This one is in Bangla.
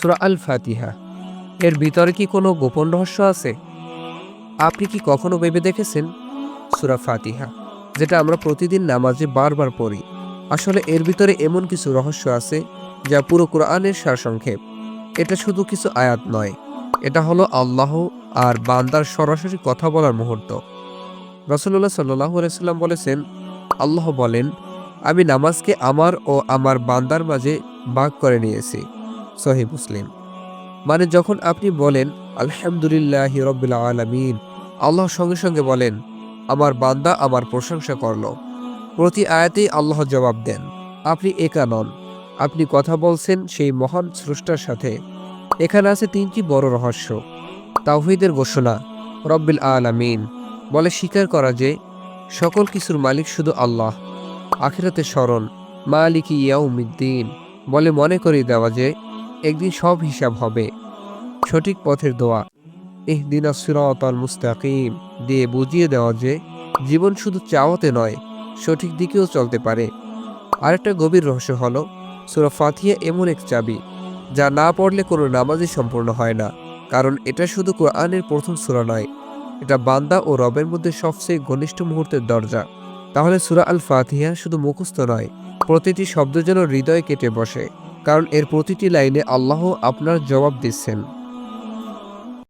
সুরা আল ফাতিহা এর ভিতরে কি কোনো গোপন রহস্য আছে? আপনি কি কখনো ভেবে দেখেছেন সুরা ফাতিহা, যেটা আমরা প্রতিদিন নামাজে বারবার পড়ি? আসলে এর ভিতরে এমন কিছু রহস্য আছে যা পুরো কোরআনের সারসংক্ষেপ। এটা শুধু কিছু আয়াত নয়, এটা হলো আল্লাহ আর বান্দার সরাসরি কথা বলার মুহূর্ত। রসল্লাহ সাল্লাহ সাল্লাম বলেছেন, আল্লাহ বলেন, আমি নামাজকে আমার ও আমার বান্দার মাঝে ভাগ করে নিয়েছি। সহি মুসলিম। মানে যখন আপনি বলেন, আলহামদুলিল্লাহ রবিল আলমিন আল্লাহ সঙ্গে সঙ্গে বলেন, আমার বান্দা আমার প্রশংসা করল। প্রতি আয়াতেই আল্লাহ জবাব দেন, আপনি একা নন। আপনি কথা বলছেন সেই মহান স্রষ্টার সাথে। এখানে আছে তিনটি বড় রহস্য। তাওহিদের ঘোষণা, রব্বিল আলামিন বলে স্বীকার করা যে, সকল কিছুর মালিক শুধু আল্লাহ। আখিরাতে স্মরণ, মালিক ইয়াউমিদ্দিন বলে মনে করিয়ে দেওয়া যে একদিন সব হিসাব হবে। সঠিক পথের দোয়া। ইহদিন সিরাতাল মুস্তাকিম। দিয়ে বুঝিয়ে দেওয়া যে, জীবন শুধু চাওয়াতে নয়, সঠিক দিকেও চলতে পারে। আরেকটা গভীর রহস্য হলো, সুরা ফাতিহা এমন এক চাবি, যা না পড়লে কোনো নামাজই সম্পূর্ণ হয় না। কারণ এটা শুধু কোরআনের প্রথম সূরা নয়, এটা বান্দা ও রবের মধ্যে সবচেয়ে ঘনিষ্ঠ মুহূর্তের দরজা। তাহলে সুরা আল ফাতিহা শুধু মুখস্থ নয়, প্রতিটি শব্দ যেন হৃদয়ে কেটে বসে। কারণ এর প্রতিটি লাইনে আল্লাহ আপনার জবাব দিচ্ছেন।